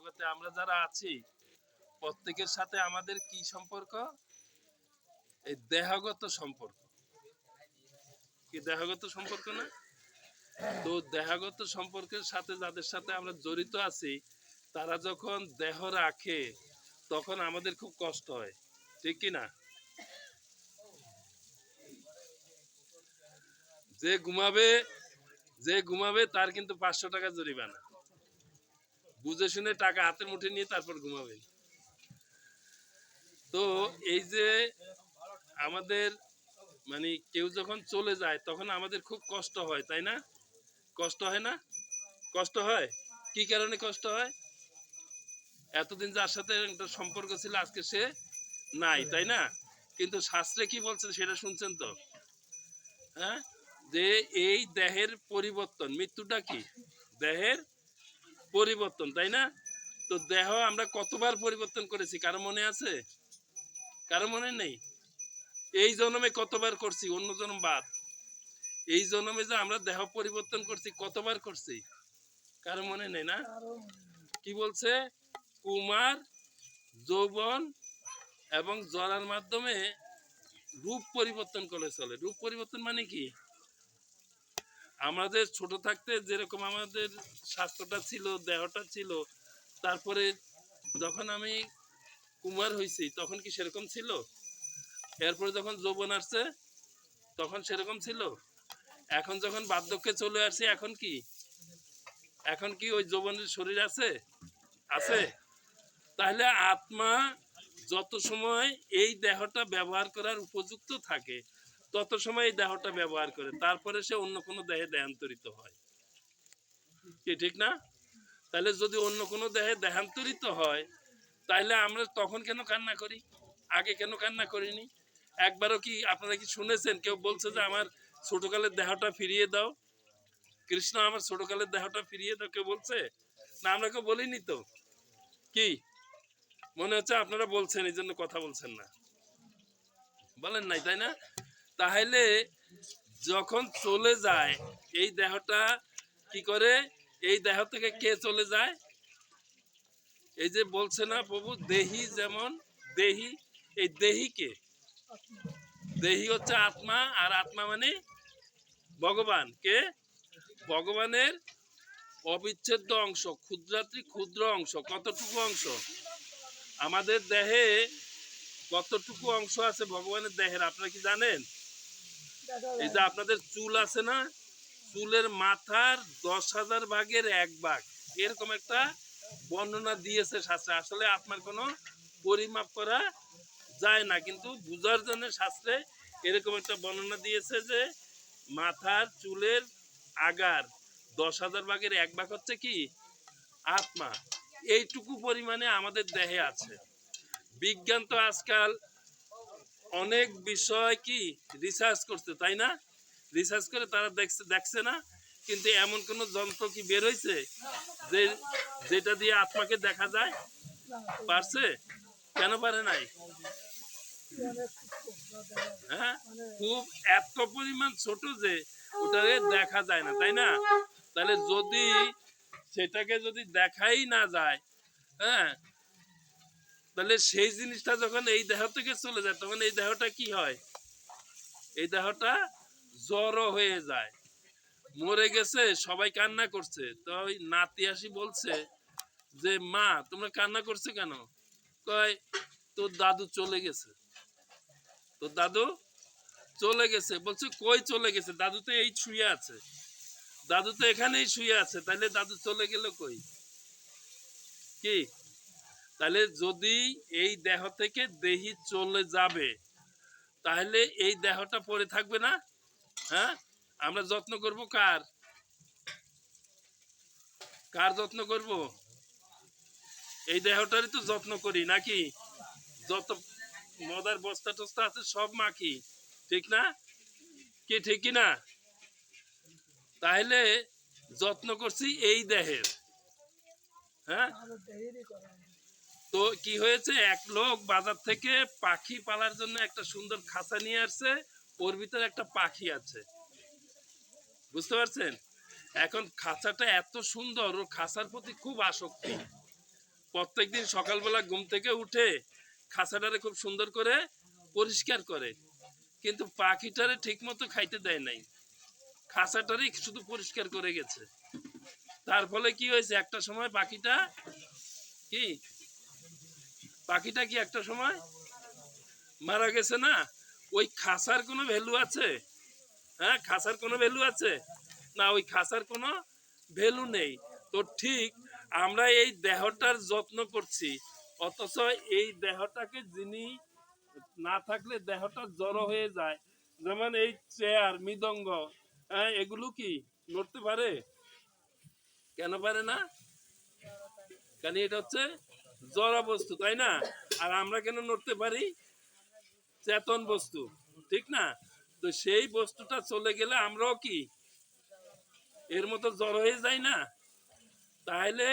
জগতে আমরা যারা আছি, প্রত্যেকের সাথে আমাদের কি সম্পর্ক? এই দেহগত সম্পর্ক। কি দেহগত সম্পর্ক না? তো দেহগত সম্পর্কের সাথে যাদের সাথে আমরা জড়িত আছি, তারা যখন দেহ রাখে, তখন আমাদের খুব কষ্ট হয়। ঠিক কি না? যে ঘুমাবে যে ঘুমাবে তার কিন্তু পাঁচশো টাকা জরিমানা। বুঝে শুনে টাকা হাতের মুঠে নিয়ে তারপর ঘুমাবে। তো এই যে আমাদের মানে কেউ যখন চলে যায়, তখন আমাদের খুব কষ্ট হয়, তাই না? কষ্ট হয় না? কষ্ট হয়? কি কারণে কষ্ট হয়? এতদিন যার সাথে একটা সম্পর্ক ছিল, আজকে সে নাই, তাই না? কিন্তু শাস্ত্রে কি বলছে সেটা শুনছেন তো? হ্যাঁ? যে এই দেহের পরিবর্তন, মৃত্যুটা কি? দেহের পরিবর্তন, তাই না? তো দেহ আমরা কতবার পরিবর্তন করেছি, কারও মনে আছে? কারও মনে নেই? এই জন্মে কতবার করছি, অন্য জন্ম বাদ? এই জন্মে যে আমরা দেহ পরিবর্তন করছি, কতবার করছি? কারও মনে নেই না? কি বলছে? কুমার, যৌবন এবং জরার মাধ্যমে রূপ পরিবর্তন করে চলে। রূপ পরিবর্তন মানে কি? আমাদের ছোট থাকতে যেরকম আমাদের স্বাস্থ্যটা ছিল, দেহটা ছিল, তারপরে যখন আমি কুমার হয়েছি তখন কি সেরকম ছিল? এরপরে যখন যৌবন আসছে, তখন সেরকম ছিল? এখন যখন বার্ধক্যে চলে আসছি, এখন কি? এখন কি ওই যৌবনের শরীর আছে? আছে? তাহলে আত্মা যত সময় এই দেহটা ব্যবহার করার উপযুক্ত থাকে তত সময় এই দেহটা ব্যবহার করে, তারপরে সে অন্য কোনো দেহে দেহান্তরিত হয়। কি ঠিক না? তাহলে যদি অন্য কোনো দেহে দেহান্তরিত হয়, তাহলে আমরা তখন কেন কান্না করি? আগে কেন কান্না করিনি? একবারও কি আপনারা কি শুনেছেন? কেউ বলছে যে আমার ছোটকালের দেহটা ফিরিয়ে দাও। কৃষ্ণ আমার ছোটকালের দেহটা ফিরিয়ে দাও, কেউ বলছে? না, আমরা কেউ বলিনি তো। কি? মনে হচ্ছে আপনারা বলছেন, এই জন্য কথা বলছেন না। বলেন নাই, তাই না? তাহলে যখন চলে যায়, এই দেহটা কি করে? এই দেহ থেকে কে চলে যায়? এই যে বলছে না প্রভু, দেহি যেমন দেহি, এই দেহিকে দেহি হচ্ছে আত্মা, আর আত্মা মানে ভগবান। কে? ভগবানের অবিচ্ছেদ্য অংশ, ক্ষুদ্রাতি ক্ষুদ্র অংশ। কতটুকু অংশ? আমাদের দেহে কতটুকু অংশ আছে ভগবানের দেহের, আপনারা কি জানেন? এই যে আপনাদের চুল আছে না, চুলের মাথার দশ হাজার ভাগের এক ভাগ। এরকম একটা বর্ণনা দিয়েছে শাস্ত্রে। আসলে আপনার কোনো পরিমাপ করা যায় না, কিন্তু বুঝার জন্য শাস্ত্রে এরকম একটা বর্ণনা দিয়েছে যে মাথার চুলের আগার দশ হাজার ভাগের এক ভাগ হচ্ছে কি? আত্মা। এইটুকু পরিমাণে আমাদের দেহে আছে। বিজ্ঞান তো আজকাল অনেক বিষয় কি রিসার্চ করছে, তাই না? রিসার্চ করে তারা দেখছে দেখছে না, কিন্তু এমন কোনো যন্ত্র কি বের হয়েছে যে, যেটা দিয়ে আত্মাকে দেখা যায়? পারছে? কেন পারে নাই? হ্যাঁ? খুব এত পরিমাণ ছোট যে, ওটাকে দেখা যায় না, তাই না? তাহলে যদি সেটাকে যদি দেখাই না যায় হ্যাঁ তাহলে সেই জিনিসটা যখন এই দেহ থেকে চলে যায়, তখন এই দেহটা কি হয়? এই দেহটা জড়ো হয়ে যায়। মরে গেছে, সবাই কান্না করছে। তো ওই নাতি আসি বলছে যে, মা, তোমরা কান্না করছে কেন? কয়, তোর দাদু চলে গেছে। তোর দাদু চলে গেছে। বলছে, কই চলে গেছে? দাদু তো এই শুয়ে আছে। দাদু তো এখানেই শুয়ে আছে। তাহলে দাদু চলে গেল কই? কি? তাহলে যদি এই দেহ থেকে দেহি চলে যাবে, তাহলে এই দেহটা পড়ে থাকবে না? হ্যাঁ? আমরা যত্ন করব কার? কার যত্ন করব? এই দেহটারই তো যত্ন করি, নাকি? যত মদার বস্তা টস্তা আছে সব মাখি, ঠিক না? কি ঠিক না? তাহলে যত্ন করছি এই দেহের হ্যাঁ? তো কি হয়েছে? এক লোক বাজার থেকে পাখি পালার জন্য একটা সুন্দর খাঁচা নিয়ে আসছে। ওর ভিতরে একটা পাখি আছে। বুঝতে পারছেন? এখন খাঁচাটা এত সুন্দর, ওর খাঁচার প্রতি খুব আসক্তি। প্রত্যেকদিন সকালবেলা ঘুম থেকে উঠে খাঁচাটারে খুব সুন্দর করে পরিষ্কার করে। কিন্তু পাখিটারে ঠিক মতো খাইতে দেয় নাই। খাঁচাটারই শুধু পরিষ্কার করে গেছে। তার ফলে কি হয়েছে? একটা সময় পাখিটা কি পাখিটা কি একটা সময় মারা গেছে না? ওই খাসার কোনো ভ্যালু আছে? হ্যাঁ খাসার কোনো ভ্যালু আছে? না, ওই খাসার কোনো ভ্যালু নেই। তো ঠিক আমরা এই দেহটার যত্ন করছি, অথচ এই দেহটাকে যিনি না থাকলে দেহটা জড়ো হয়ে যায়, যেমন এই চেয়ার মৃদঙ্গ হ্যাঁ এগুলো কি নড়তে পারে? কেন পারে না? কেন এটা হচ্ছে জড়া বস্তু, তাই না? আর আমরা কেন নড়তে পারি? চেতন বস্তু, ঠিক না? তো সেই বস্তুটা চলে গেলে আমরাও কি? এর মতো জড় হয়ে যাই না? তাহলে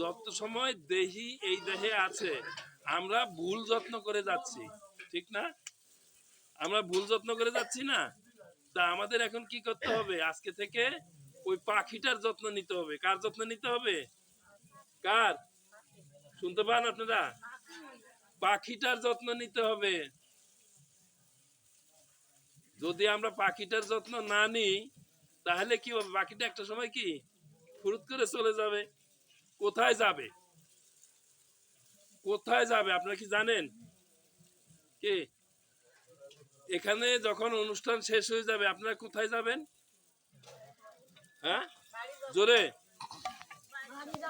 যত সময় দেহি এই দেহে আছে, আমরা ভুল যত্ন করে যাচ্ছি, ঠিক না? আমরা ভুল যত্ন করে যাচ্ছি না? তা আমাদের এখন কি করতে হবে? আজকে থেকে ওই পাখিটার যত্ন নিতে হবে। কার যত্ন নিতে হবে? কার? শুনতে পান আপনারা? পাখিটার যত্ন নিতে হবে। যদি আমরা পাখিটার যত্ন না নিই, তাহলে কি হবে? পাখিটা একটা সময় কি? ফুরুত করে চলে যাবে। কোথায় যাবে? কোথায় যাবে? আপনারা কি জানেন? কি? এখানে যখন অনুষ্ঠান শেষ হয়ে যাবে, আপনারা কোথায় যাবেন? হ্যাঁ? জোরে?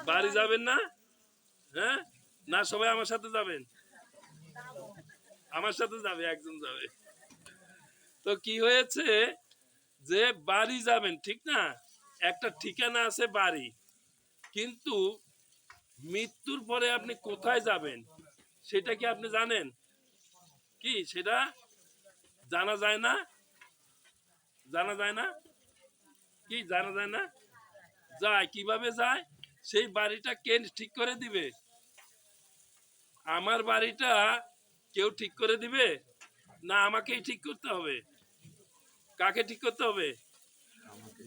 বাড়ি যাবেন না? হ্যাঁ? না, সবাই আমার সাথে যাবেন। আমার সাথে যাবে, একজন যাবে। তো কি হয়েছে যে বাড়ি যাবেন, ঠিক না? একটা ঠিকানা আছে বাড়ি। কিন্তু মৃত্যুর পরে আপনি কোথায় যাবেন, সেটা কি আপনি জানেন? কি, সেটা জানা যায় না? জানা যায় না? কি, জানা যায় না? যায়, কীভাবে যায়? সেই বাড়িটা কে ঠিক করে দিবে? আমার বাড়িটা কেউ ঠিক করে দিবে? না আমাকেই ঠিক করতে হবে? কাকে ঠিক করতে হবে?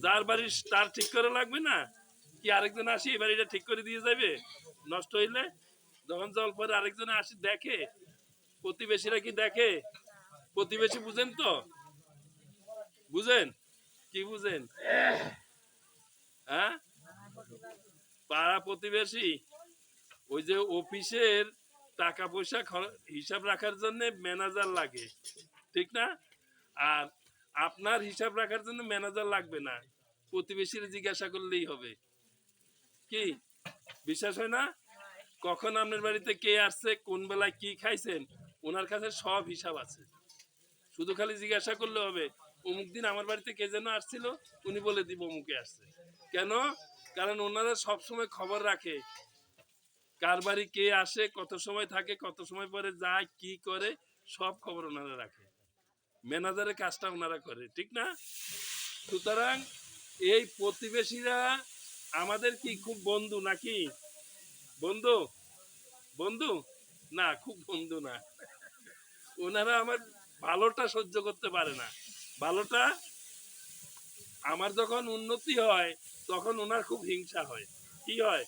যার বাড়ি তার ঠিক করে লাগবে না? কি আরেকজন আসি এই বাড়িটা ঠিক করে দিয়ে যাবে? নষ্ট হইলে? যখন জল পরে আরেকজন আসি দেখে? প্রতিবেশীরা কি দেখে? প্রতিবেশী বুঝেন তো? বুঝেন? কি বুঝেন? হ্যাঁ? পাড়া প্রতিবেশী ওই যে অফিসের টাকা পয়সা হিসাব রাখার জন্য ম্যানেজার লাগে, ঠিক না? আর আপনার হিসাব রাখার জন্য ম্যানেজার লাগবে না, প্রতিবেশীর জিজ্ঞাসা করলেই হবে। কি? বিশ্বাস হয় না? কখন আপনার বাড়িতে কে আসছে, কোন বেলায় কি খাইছেন, ওনার কাছে সব হিসাব আছে। শুধু খালি জিজ্ঞাসা করলে হবে, অমুক দিন আমার বাড়িতে কে যেন আসছিল, উনি বলে দিব অমুকে আসছে। কেন? কারণ ওনারা সবসময় খবর রাখে কার বাড়ি কে আসে, কত সময় থাকে, কত সময় পরে যায়, কি করে, সব খবর ওনারা রাখে। ম্যানেজারের কাজটা ওনারা করে, ঠিক না? সুতরাং এই প্রতিবেশীরা আমাদের কি খুব বন্ধু নাকি? বন্ধু? বন্ধু? না, খুব বন্ধু না। ওনারা আমার ভালোটা সহ্য করতে পারে না। ভালোটা আমার যখন উন্নতি হয়, তখন ওনার খুব হিংসা হয়। কি হয়?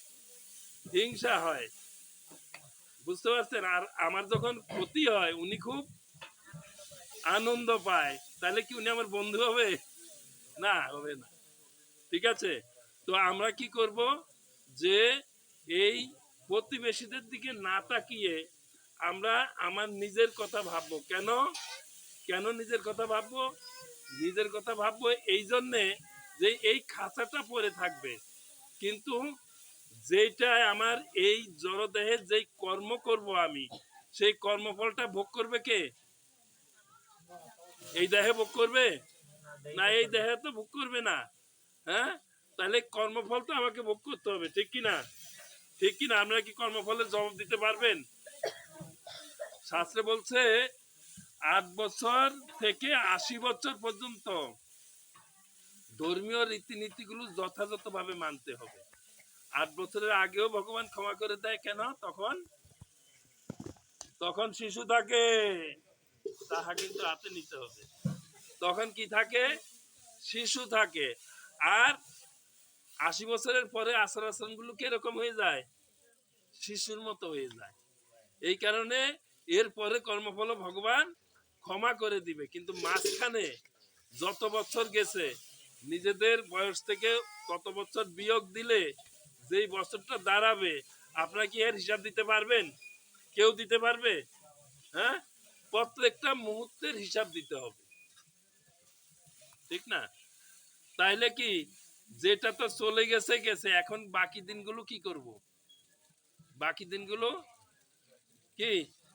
হিংসা হয়। বুঝতে পারছেন? আর আমার যখন ক্ষতি হয়, উনি খুব আনন্দ পায়। তাহলে কি উনি আমার বন্ধু হবে? না হবে না। ঠিক আছে? তো আমরা কি করব যে এই প্রতিবেশীদের দিকে না তাকিয়ে আমরা আমার নিজের কথা ভাববো। কেন? কেন নিজের কথা ভাববো? নিজের কথা ভাববো এই জন্যে যে এই খাঁচাটা পরে থাকবে। কিন্তু যেটা আমার এই জড়দেহে যেই কর্ম করব আমি, সেই কর্মফলটা ভোগ করবে কে? এই দেহে ভোগ করবে? না, এই দেহে তো ভোগ করবে না। হ্যাঁ? তাহলে কর্মফল তো আমাকে ভোগ করতে হবে, ঠিক কি না? ঠিক কি না? আপনারা কি কর্মফলের জবাব দিতে পারবেন? শাস্ত্রে বলছে, আট বছর থেকে আশি বছর পর্যন্ত ধর্মীয় রীতিনীতিগুলো যথাযথভাবে মানতে হবে। আট বছরের আগেও ভগবান ক্ষমা করে দেয় কেন? তখন? তখন শিশু থাকে, তাহা কিন্তু হাতে নিতে হবে। তখন কি থাকে? শিশু থাকে। আর আশি বছরের পরে আচার আচরণগুলো কীরকম হয়ে যায়? শিশুর মতো হয়ে যায়। এই কারণে এর পরে কর্মফল ভগবান ক্ষমা করে দিবে। কিন্তু মাঝখানে যত বছর গেছে, নিজেদের বয়স থেকে কত বছর বিয়োগ দিলে যেই বছরটা দাঁড়াবে আপনারা কি এর হিসাব দিতে পারবেন? কেউ দিতে পারবে? হ্যাঁ? প্রত্যেকটা মুহূর্তের হিসাব দিতে হবে। ঠিক না? তাইলে কি, যেটা তো চলে গেছে গেছে। এখন বাকি দিনগুলো কি করব? বাকি দিনগুলো কি?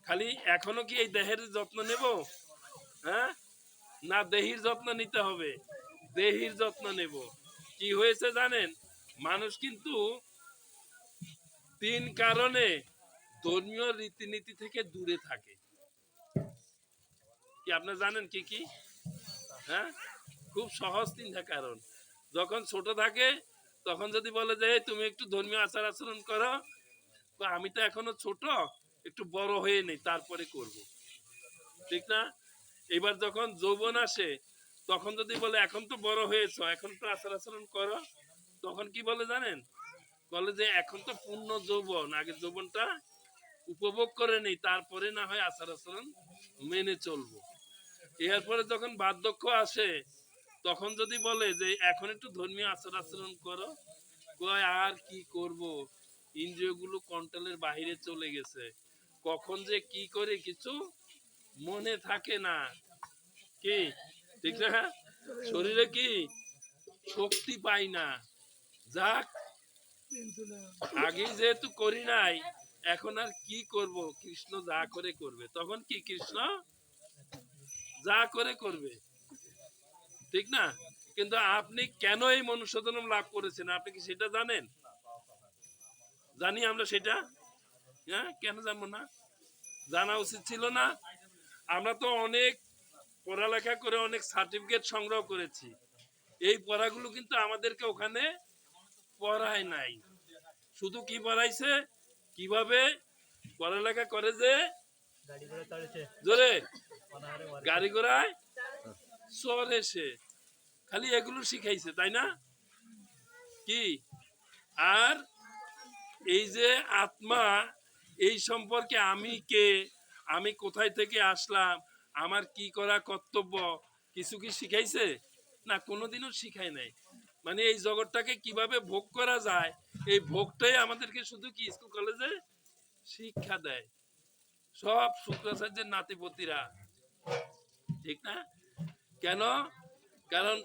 খালি এখনও কি এই দেহের যত্ন নেব? হ্যাঁ? না, দেহির যত্ন নিতে হবে। দেহির যত্ন নেব। কি হয়েছে জানেন? মানুষ কিন্তু তিন কারণে ধর্মীয় রীতিনীতি থেকে দূরে থাকে। কি আপনি জানেন কি কি? হ্যাঁ? খুব সহজ তিনটা কারণ। যখন ছোট থাকে, তখন যদি বলে যে তুমি একটু ধর্মীয় আচার আচরণ করো, তো আমি তো এখনও ছোট, একটু বড় হয়ে নেই, তারপরে করব। ঠিক না? এবার যখন যৌবন আসে, তখন যদি বলে, এখন তো বড় হয়েছো, এখন তো আচার আচরণ করো তখন কি বলে জানেন? বলে যে, এখন তো পূর্ণ যৌবন, আগে যৌবনটা উপভোগ করে নেই, তারপরে না হয় আচার আচরণ মেনে চলবো। এরপরে যখন বার্ধক্য আসে, তখন যদি বলে যে, এখন একটু ধর্মীয় আচার আচরণ করো, কয় আর কি করব? ইন্দ্রিয়গুলো কন্ট্রোলের বাইরে চলে গেছে। কখন যে কি করে কিছু মনে থাকে না। কি? ঠিক না? শরীরে কি শক্তি পাই না? যাক আগে যেহেতু করি নাই এখন আর কি করব? কৃষ্ণ যা করে করবে। তখন কি কৃষ্ণ? যা করে করবে। ঠিক না? কিন্তু আপনি কেন এই মনুষ্য জন্ম লাভ করেছেন? আপনি কি সেটা জানেন? জানি আমরা সেটা। হ্যাঁ কেন জানব না? জানা উচিত ছিল না। আমরা তো অনেক পড়ালেখা করে অনেক সার্টিফিকেট সংগ্রহ করেছি। এই পড়াগুলো কিন্তু আমাদেরকে ওখানে পড়ায় নাই। শুধু কি পড়াইছে? কীভাবে পড়ালেখা করে যে? জোরে। গাড়ি ঘোড়ায়? চড়ে সে। খালি এগুলো শিখাইছে, তাই না? কি? আর এই যে আত্মা, এই সম্পর্কে আমি কে? আমি কোথায় থেকে আসলাম? আমার কি করা কর্তব্য? কিছু কি শিখাইছে? না, কোনোদিনও শিখাই নাই। মানে এই জগৎটাকে কীভাবে ভোগ করা যায়, এই ভোগটাই আমাদেরকে শুধু কি স্কুল কলেজে শিক্ষা দেয়। সব শুক্রাচার্যের নাতিপতিরা। ঠিক না? কেন? কারণ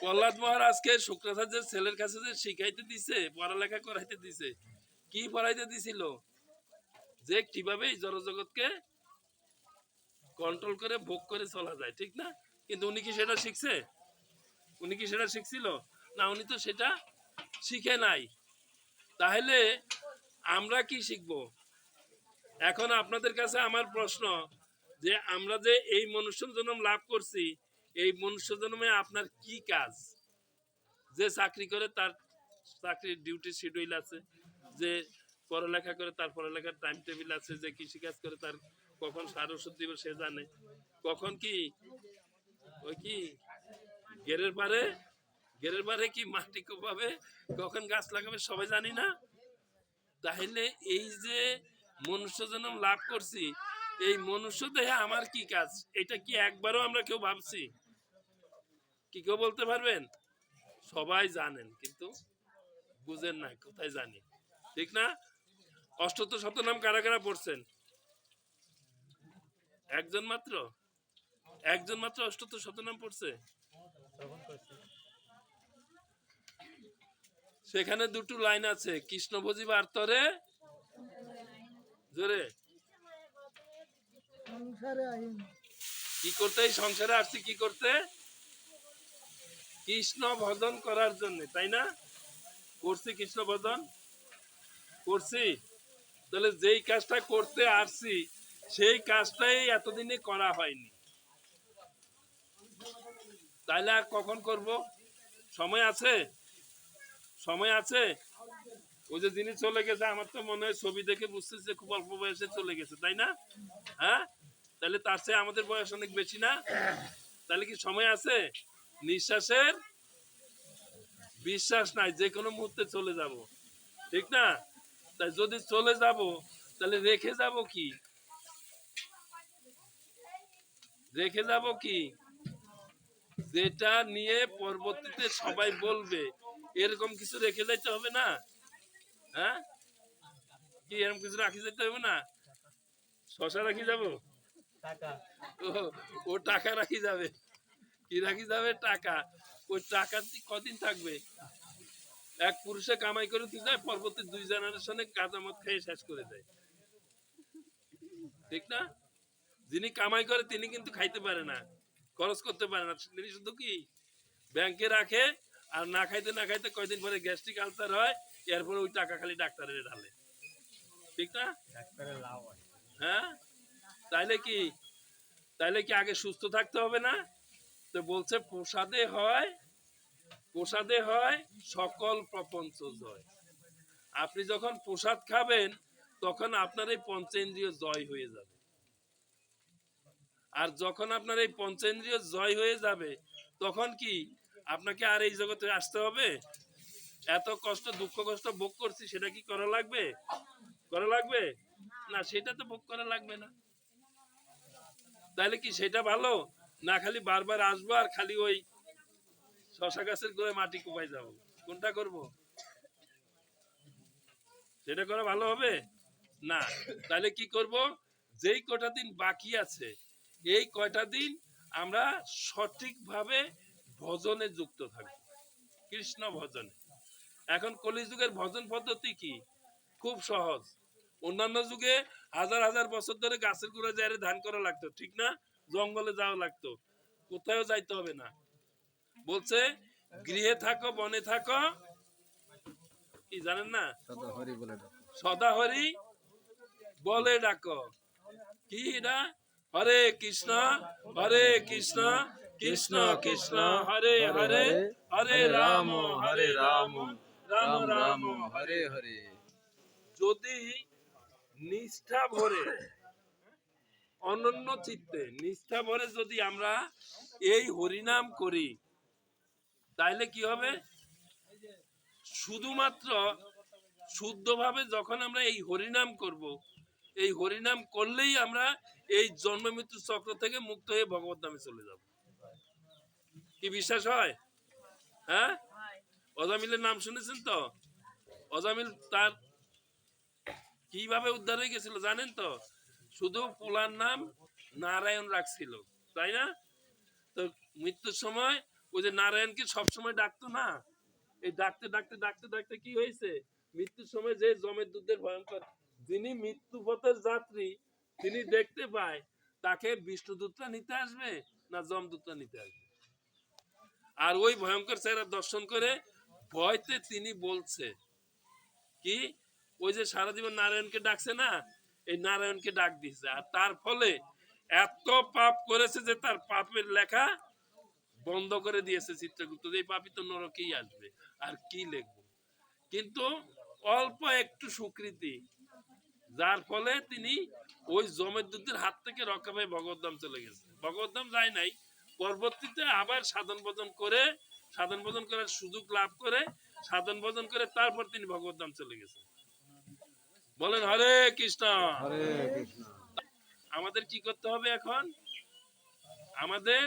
প্রহ্লাদ মহারাজকে শুক্রাচার্যের ছেলের কাছে যে শিখাইতে দিছে, পড়ালেখা করাইতে দিছে, কি পড়াইতে দিছিল? যে কীভাবে এই জড়জগৎকে কন্ট্রোল করে ভোগ করে চলা যায়, ঠিক না? কিন্তু উনি কি সেটা শিখছে? উনি কি সেটা শিখছিল? না, উনি তো সেটা শিখে নাই। তাহলে আমরা কি শিখব? এখন আপনাদের কাছে আমার প্রশ্ন যে আমরা যে এই মনুষ্য জন্ম লাভ করছি, এই মনুষ্য জন্মে আপনার কি কাজ? যে চাকরি করে তার চাকরির ডিউটি শিডিউল আছে, যে পড়ালেখা করে তার পড়ালেখার টাইম টেবিল আছে, যে কৃষিকাজ করে তার কখন সার ওষুধ দিবে সে জানে। কখন কি ওই কি গেরের পারে গেরের বারে কি মাটি কোপাবে, কখন গাছ লাগাবে সবাই জানি না। তাহলে এই যে মনুষ্য জন্ম লাভ করছি, এই মনুষ্য দেহে আমার কি কাজ? এটা কি একবারও আমরা কেউ ভাবছি? কি কেউ বলতে পারবেন? সবাই জানেন, কিন্তু বুঝেন না, কোথায় জানি। ঠিক না? অষ্টত শতনাম কারা কারা পড়ছেন? একজন মাত্র? একজন মাত্র অষ্টত শতনাম পড়ছে? শ্রবণ করছি সেখানে দুটো লাইন আছে কৃষ্ণভোজী বার্তরে। জোরে। কি করতে? সংসারে আসছি কি করতে? কৃষ্ণ ভজন করার জন্য তাই না? করছি কৃষ্ণ ভজন? করছি। তাহলে যেই কাজটা করতে আসছি সেই কাজটাই এতদিনে করা হয়নি। তাহলে আর কখন করব? সময় আছে? সময় আছে? ওই যে যিনি চলে গেছে, আমার তো মনে হয় ছবি দেখে বুঝতেছে খুব অল্প বয়সে চলে গেছে, তাই না? হ্যাঁ? তাহলে তার চেয়ে আমাদের বয়স অনেক বেশি না? তাহলে কি সময় আছে? নিঃশ্বাসের বিশ্বাস নাই, যে কোনো মুহূর্তে চলে যাব। ঠিক না? তাই যদি চলে যাব, তাহলে রেখে যাব কি? রেখে যাব কি? যেটা নিয়ে পরবর্তীতে সবাই বলবে। এরকম কিছু রেখে যাইতে হবে না? হ্যাঁ? কি এরকম কিছু রাখি যেতে হবে না? শশা রাখি যাব? ও টাকা রাখি যাবে। কি রাখি যাবে? টাকা। ওই টাকা কদিন থাকবে? এক পুরুষে কামাই করে তুই যায় পরবর্তী দুই জেনারেশনে কাজামত খেয়ে শেষ করে দেয়। ঠিক না? যিনি কামাই করে তিনি কিন্তু খাইতে পারে না খরচ করতে পারে না। তিনি শুধু কি? ব্যাংকে রাখে আর না খাইতে না খাইতে কয়দিন পরে গ্যাস্ট্রিক আলসার হয় এরপরে ওই টাকা খালি ডাক্তারের ঢালে। ঠিক না? হ্যাঁ? তাইলে কি? তাইলে কি আগে সুস্থ থাকতে হবে না? তো বলছে প্রসাদে হয় প্রসাদে হয় সকল প্রপঞ্চ জয়। আপনি যখন প্রসাদ খাবেন তখন আপনার এই পঞ্চেন্দ্রিয় জয় হয়ে যাবে। আর যখন আপনার এই পঞ্চেন্দ্রিয় জয় হয়ে যাবে তখন কি? আপনাকে আর এই জগতে আসতে হবে? এত কষ্ট, দুঃখ কষ্ট ভোগ করছি, সেটা কি করা লাগবে? করা লাগবে? না, সেটা তো ভোগ করা লাগবে না। তাহলে কি সেটা ভালো? না, খালি বারবার আসব আর খালি ওই শশা গাছের গোড়ায় মাটি কোপাই যাব। কোনটা করব? সেটা করা ভালো হবে? না। তাহলে কি করব? যেই কটা দিন বাকি আছে, এই কয়টা দিন আমরা সঠিকভাবে ভজনে যুক্ত থাকব। কৃষ্ণ ভজনে। এখন কলিযুগের ভজন পদ্ধতি কি? খুব সহজ। অন্যান্য যুগে হাজার হাজার বছর ধরে গাছের গুঁড়ো যায় ধান করা লাগতো ঠিক না? জঙ্গলে যাওয়া লাগতো। কোথাও যাইতে হবে না। বলছে গৃহে থাকো বনে থাকো। কি জানেন না? সদা হরি বলে ডাকো। সদা হরি বলে ডাকো। কি এটা? হরে কৃষ্ণ হরে কৃষ্ণ কৃষ্ণ কৃষ্ণ হরে হরে হরে রাম হরে রাম রাম রাম হরে হরে। যদি নিষ্ঠা ভরে অনন্য চিত্তে নিষ্ঠা ভরে যদি আমরা এই হরিনাম করি তাইলে কি হবে? শুধুমাত্র শুদ্ধভাবে যখন আমরা এই হরিনাম করব এই হরিনাম করলেই আমরা এই জন্ম মৃত্যু চক্র থেকে মুক্ত হয়ে ভগবত নামে চলে যাব। কি বিশ্বাস হয়? হ্যাঁ? অজামিলের নাম শুনেছেন তো? অজামিল তার কীভাবে উদ্ধার হয়ে গেছিল জানেন তো? শুধু পোলার নাম নারায়ণ রাখছিল, তাই না? তো মৃত্যুর সময় ওই যে নারায়ণকে সবসময় ডাকতো না? এই ডাকতে ডাকতে ডাকতে ডাকতে কি হয়েছে? মৃত্যুর সময় যে জমের দুধের ভয়ঙ্কর, যিনি মৃত্যু পথের যাত্রী, তিনি দেখতে পায়, তাকে বিষ্ণুদূতরা নিতে আসবে না যমদূতরা নিতে আসবে? আর ওই ভয়ঙ্কর চেহারা দর্শন করে ভয়তে তিনি বলছে কি, ওই যে সারা জীবন নারায়ণকে ডাকছে না, এই নারায়ণকে ডাক দিয়েছে। আর তার ফলে এত পাপ করেছে যে তার পাপের লেখা বন্ধ করে দিয়েছে চিত্রগুপ্ত যে পাপি তো নরকেই আসবে, আর কি লিখব? কিন্তু অল্প একটু স্বীকৃতি যার ফলে তিনি ওই জমের দুধের হাত থেকে রক্ষা পেয়ে ভগবদ্ধাম চলে গেছে। ভগবদ্ধাম যায় নাই পরবর্তীতে আবার সাধন ভোজন করে সাধন ভোজন করার সুযোগ লাভ করে সাধন ভোজন করে তারপর তিনি ভগবদ্ধাম চলে গেছে বলেন হরে কৃষ্ণ। হরে কৃষ্ণ। আমাদের কি করতে হবে এখন? আমাদের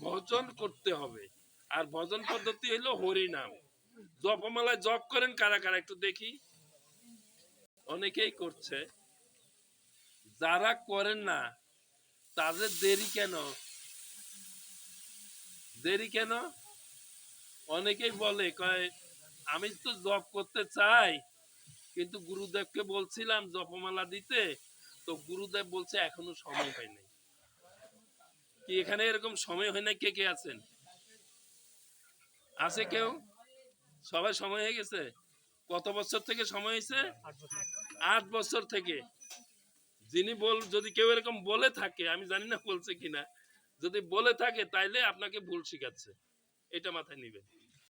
ভজন করতে হবে। আর ভজন পদ্ধতি হলো হরি নাম জপমালায় জপ করেন কারা কারা? একটু দেখি। অনেকেই করছে। যারা করেন না তাদের দেরি কেন? দেরি কেন? অনেকেই বলে, কয়, আমি তো জপ করতে চাই, কিন্তু গুরুদেবকে বলছিলাম জপমালা দিতে, তো গুরুদেব বলছে এখনও সময় হয় নাই। কি এখানে এরকম সময় হয় নাই? কে কে আছেন? আছে কেউ? সবাই সময় হয়ে গেছে? কত বছর থেকে সময় হয়েছে? আট বছর থেকে। যিনি বল, যদি কেউ এরকম বলে থাকে, আমি জানি না বলছে কিনা। যদি বলে থাকে তাইলে আপনাকে ভুল শিখাচ্ছে। এটা মাথায় নিবেন।